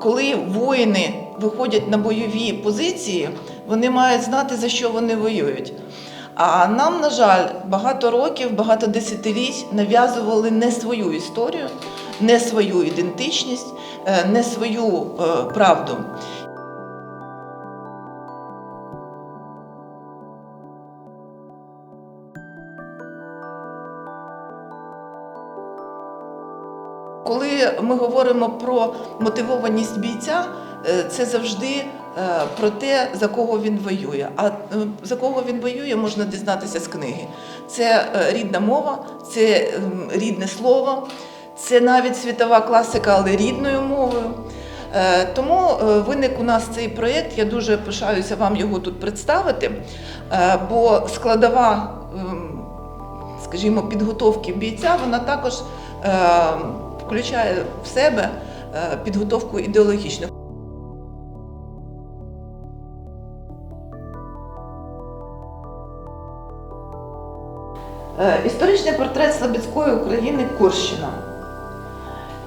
коли воїни виходять на бойові позиції, вони мають знати, за що вони воюють. А нам, на жаль, багато років, багато десятиліть нав'язували не свою історію, не свою ідентичність, е, не свою е, правду. Коли ми говоримо про мотивованість бійця, е, це завжди е, про те, за кого він воює. А е, за кого він воює, можна дізнатися з книги. Це рідна мова, це ем, рідне слово, це навіть світова класика, але рідною мовою. Тому виник у нас цей проєкт. Я дуже пишаюся вам його тут представити, бо складова, ем, скажімо, підготовки бійця, вона також е, включає в себе е, підготовку ідеологічну. Е, Історичний портрет Слобідської України Курщина.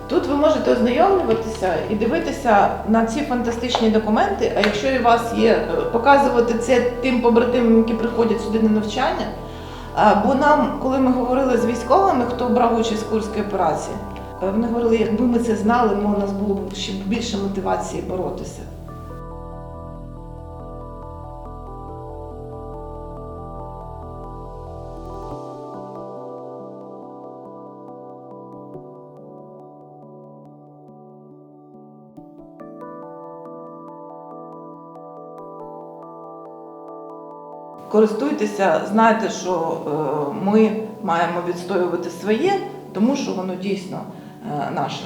Тут ви можете ознайомлюватися і дивитися на ці фантастичні документи. А якщо у вас є, е, показувати це тим побратимам, які приходять сюди на навчання. Бо нам, коли ми говорили з військовими, хто брав участь в Курській операції, вони говорили, якби ми це знали, ми, у нас було б ще більше мотивації боротися. Користуйтеся, знайте, що е, ми маємо відстоювати своє, тому що воно дійсно е, наше.